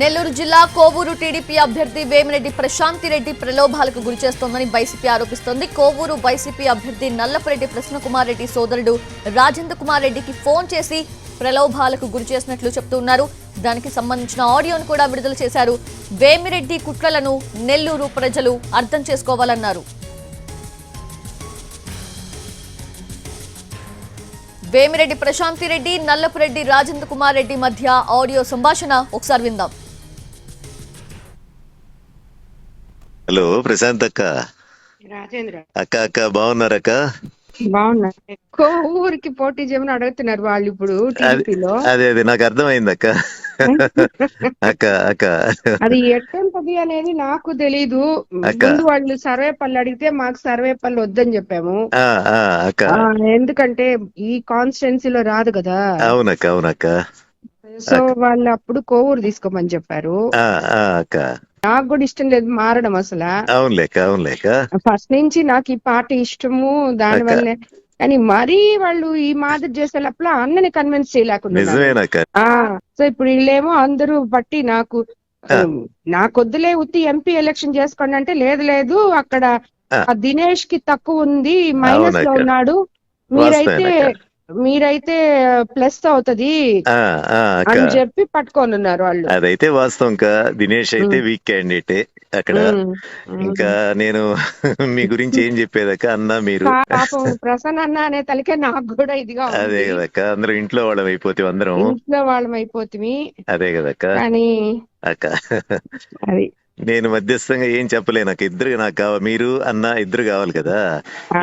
నెల్లూరు జిల్లా కోవూరు టీడీపీ అభ్యర్థి వేమిరెడ్డి ప్రశాంతి రెడ్డి ప్రలోభాలకు గురిచేస్తోందని వైసీపీ ఆరోపిస్తోంది. కోవూరు వైసీపీ అభ్యర్థి నల్లపరెడ్డి ప్రసన్నకుమార్ రెడ్డి సోదరుడు రాజేంద్ర కుమార్ రెడ్డికి ఫోన్ చేసి ప్రలోభాలకు గురి చేసినట్లు చెప్తున్నారు దానికి సంబంధించిన ఆడియోను కూడా విడుదల చేశారు. వేమిరెడ్డి కుట్రలను నెల్లూరు ప్రజలు అర్థం చేసుకోవాలన్నారు. వేమిరెడ్డి ప్రశాంతి రెడ్డి నల్లపురెడ్డి రాజేంద్ర కుమార్ రెడ్డి మధ్య ఆడియో సంభాషణ ఒకసారి విందాం. హలో ప్రశాంత్ అక్క. రాజేంద్ర. అక్క అక్క బాగున్నారక్క బాగున్నా. ఎక్కువ ఊరికి పోటీ చేయమని అడుగుతున్నారు వాళ్ళు ఇప్పుడు అది అదే నాకు అర్థమైంది అక్క. అక్క అక్క. అది ఎట్టంతది అనేది నాకు తెలీదు. ముందు వాళ్ళు సర్వే పళ్ళు అడిగితే మాకు సర్వే పళ్ళు వద్దని చెప్పాము. ఎందుకంటే ఈ కాన్స్టిట్యున్సీలో రాదు కదా. అవునక్క అవునక్క. సో వాళ్ళు అప్పుడు కోవూరు తీసుకోమని చెప్పారు. అక్క. నాకు కూడా ఇష్టం లేదు మారడం అసలు. అవునులేక అవునులేక. ఫస్ట్ నుంచి నాకు ఈ పార్టీ ఇష్టము దాని. వల్లే. కానీ మరీ వాళ్ళు ఈ మాదిరి చేసే లోపల అన్నని కన్విన్స్ చేయలేకుండా సో ఇప్పుడు వీళ్ళేమో అందరూ బట్టి నాకు నాకొద్దులే ఉత్తి ఎంపీ ఎలక్షన్ చేసుకోండి అంటే లేదు లేదు అక్కడ దినేష్కి తక్కువ ఉంది మైనస్లో. ఉన్నాడు. మీరైతే. మీరైతే ప్లస్ అవుతది. అని చెప్పి పట్టుకొని ఉన్నారు వాళ్ళు. అదైతే వాస్తవం కా దినేష్ అయితే వీక్ క్యాండిడేటే అక్కడ. ఇంకా నేను మీ గురించి ఏం చెప్పేదక్క అన్న మీరు. ప్రసన్న అన్న అనే తలకే నాకు కూడా ఇదిగా అదే కదక్క అందరూ ఇంట్లో వాళ్ళం అయిపోతే అందరం. ఇంట్లో వాళ్ళం అయిపోతుంది అదే కదక్క కానీ అక్క. అది నేను మధ్యస్థంగా ఏం చెప్పలేను. నాకు ఇద్దరు నాకు కావాలి మీరు అన్న ఇద్దరు కావాలి కదా.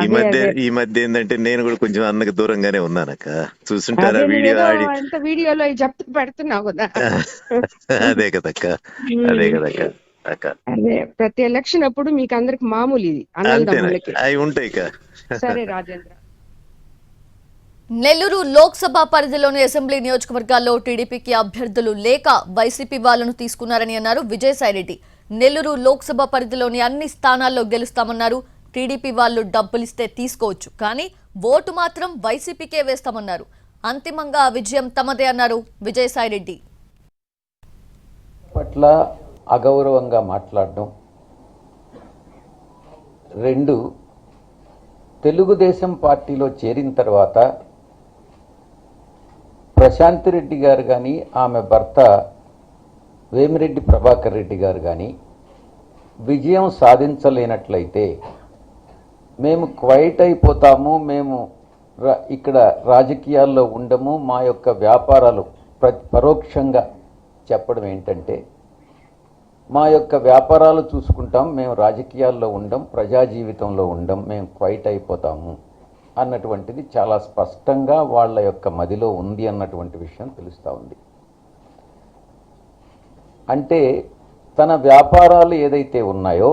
ఈ మధ్య. ఈ మధ్య ఏంటంటే నేను కూడా కొంచెం అన్నకు దూరంగానే ఉన్నానక్క చూస్తుంటారా వీడియో ఆడి అంత వీడియోలో చెప్తూ పెడుతున్నావు కదా. అదే కదక్క అదే కదక్క అక్క. అదే ప్రతి ఎలక్షన్ అప్పుడు మీకు అందరికి మామూలు ఇది అవి ఉంటాయి కా సరే రాజేంద్ర. నెల్లూరు లోక్సభ పరిధిలోని అసెంబ్లీ నియోజకవర్గాల్లో టీడీపీకి అభ్యర్థులు లేక వైసీపీ వాళ్ళను తీసుకున్నారని అన్నారు విజయసాయిరెడ్డి. నెల్లూరు లోక్సభ పరిధిలోని అన్ని స్థానాల్లో గెలుస్తామన్నారు. టీడీపీ వాళ్ళు డబ్బులిస్తే తీసుకోవచ్చు కానీ ఓటు మాత్రం వైసీపీకే వేస్తామన్నారు. అంతిమంగా విజయం తమదే అన్నారు విజయసాయిరెడ్డి. పట్ల అగౌరవంగా మాట్లాడడం. రెండు తెలుగుదేశం పార్టీలో చేరిన తర్వాత ప్రశాంత్ రెడ్డి గారు కానీ ఆమె భర్త వేమిరెడ్డి ప్రభాకర్ రెడ్డి గారు కానీ విజయం సాధించలేనట్లయితే మేము క్వైట్ అయిపోతాము మేము ఇక్కడ రాజకీయాల్లో ఉండము మా యొక్క వ్యాపారాలు పరోక్షంగా చెప్పడం ఏంటంటే మా యొక్క వ్యాపారాలు చూసుకుంటాం మేము రాజకీయాల్లో ఉండం ప్రజా జీవితంలో ఉండం మేము క్వైట్ అయిపోతాము అన్నటువంటిది చాలా స్పష్టంగా వాళ్ళ యొక్క మదిలో ఉంది అన్నటువంటి విషయం తెలుస్తూ ఉంది. అంటే తన వ్యాపారాలు ఏదైతే ఉన్నాయో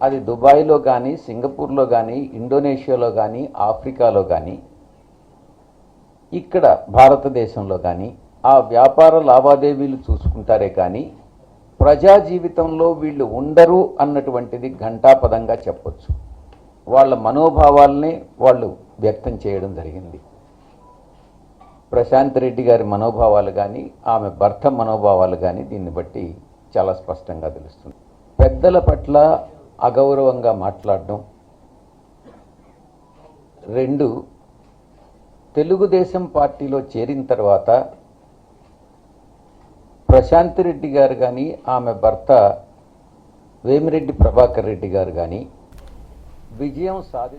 అది దుబాయ్లో కానీ సింగపూర్లో కానీ ఇండోనేషియాలో కానీ ఆఫ్రికాలో కానీ ఇక్కడ భారతదేశంలో కానీ ఆ వ్యాపార లావాదేవీలు చూసుకుంటారే కానీ ప్రజా జీవితంలో వీళ్ళు ఉండరు అన్నటువంటిది ఘంటాపదంగా చెప్పొచ్చు. వాళ్ళ మనోభావాలనే వాళ్ళు వ్యక్తం చేయడం జరిగింది. ప్రశాంత్ రెడ్డి గారి మనోభావాలు కానీ ఆమె భర్త మనోభావాలు కానీ దీన్ని బట్టి చాలా స్పష్టంగా తెలుస్తుంది. పెద్దల పట్ల అగౌరవంగా మాట్లాడడం. రెండు తెలుగుదేశం పార్టీలో చేరిన తర్వాత ప్రశాంత్ రెడ్డి గారు కానీ ఆమె భర్త వేమిరెడ్డి ప్రభాకర్ రెడ్డి గారు కానీ విజయం సాధి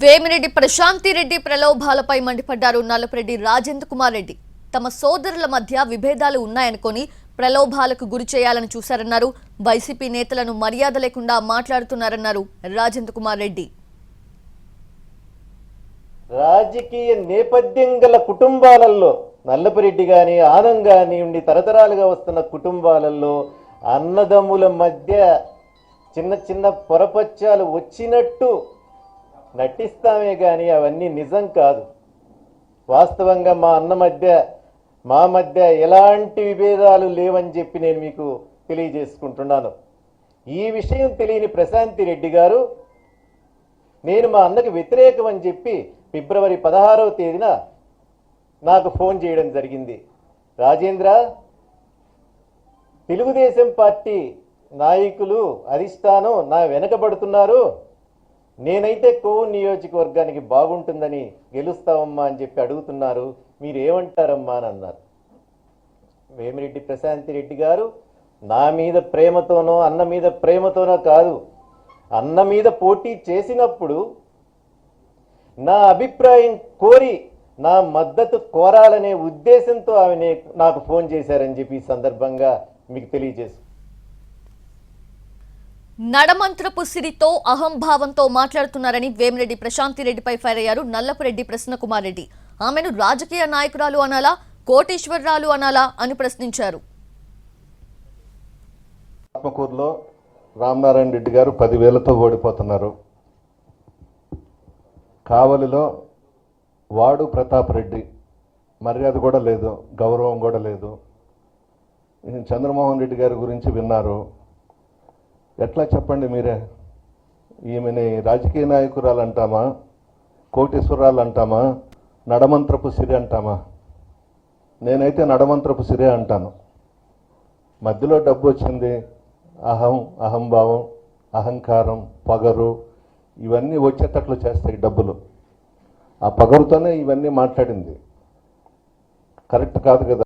వేమిరెడ్డి ప్రశాంతి రెడ్డి ప్రలోభాలపై మండిపడ్డారు నల్లపరెడ్డి రాజేంద్ర కుమార్ రెడ్డి. తమ సోదరుల మధ్య విభేదాలు ఉన్నాయనుకొని ప్రలోభాలకు గురి చేయాలని చూశారన్నారు. వైసీపీ నేతలను మర్యాద లేకుండా మాట్లాడుతున్నారన్నారు రాజేంద్ర కుమార్ రెడ్డి. రాజకీయ నేపథ్యం గల కుటుంబాలలో నల్లపరెడ్డి గాని ఆనం గాని ఉండి తరతరాలుగా వస్తున్న కుటుంబాలలో అన్నదమ్ముల మధ్య చిన్న చిన్న పొరపత్యాలు వచ్చినట్టు నటిస్తామే కానీ అవన్నీ నిజం కాదు. వాస్తవంగా మా అన్న మధ్య మా మధ్య ఎలాంటి విభేదాలు లేవని చెప్పి నేను మీకు తెలియజేసుకుంటున్నాను. ఈ విషయం తెలియని ప్రశాంతి రెడ్డి గారు నేను మా అన్నకి వ్యతిరేకం అని చెప్పి ఫిబ్రవరి పదహారవ తేదీన నాకు ఫోన్ చేయడం జరిగింది. రాజేంద్ర తెలుగుదేశం పార్టీ నాయకులు అధిష్టానం నా వెనకబడుతున్నారు. నేనైతే కోవు నియోజకవర్గానికి బాగుంటుందని గెలుస్తావమ్మా అని చెప్పి అడుగుతున్నారు. మీరు ఏమంటారమ్మా అని అన్నారు. వేమిరెడ్డి ప్రశాంతి రెడ్డి గారు నా మీద ప్రేమతోనో అన్న మీద ప్రేమతోనో కాదు. అన్న మీద పోటీ చేసినప్పుడు నా అభిప్రాయం కోరి నా మద్దతు కోరాలనే ఉద్దేశంతో ఆమె నాకు ఫోన్ చేశారని చెప్పి ఈ సందర్భంగా మీకు తెలియజేసు నడమంత్రపు సిరితో అహంభావంతో మాట్లాడుతున్నారని వేమిరెడ్డి ప్రశాంతి రెడ్డిపై ఫైర్ అయ్యారు నల్లపురెడ్డి ప్రసన్నకుమార్ రెడ్డి. ఆమెను రాజకీయ నాయకురాలు అనాలా కోటేశ్వరరాలు అనాలా అని ప్రశ్నించారు. ఆత్మకూరులో రామనారాయణ రెడ్డి గారు పదివేలతో ఓడిపోతున్నారు. కావలిలో వాడు ప్రతాప్ రెడ్డి. మర్యాద కూడా లేదు గౌరవం కూడా లేదు. చంద్రమోహన్ రెడ్డి గారి గురించి విన్నారు. ఎట్లా చెప్పండి మీరే? ఈమెని రాజకీయ నాయకురాలు అంటామా కోటేశ్వరాలు అంటామా నడమంత్రపు సిరి అంటామా? నేనైతే నడమంత్రపు సిరే అంటాను. మధ్యలో డబ్బు వచ్చింది. అహం అహంభావం అహంకారం పగరు ఇవన్నీ వచ్చేటట్లు చేస్తాయి డబ్బులు. ఆ పగరుతోనే ఇవన్నీ మాట్లాడింది. కరెక్ట్ కాదు కదా?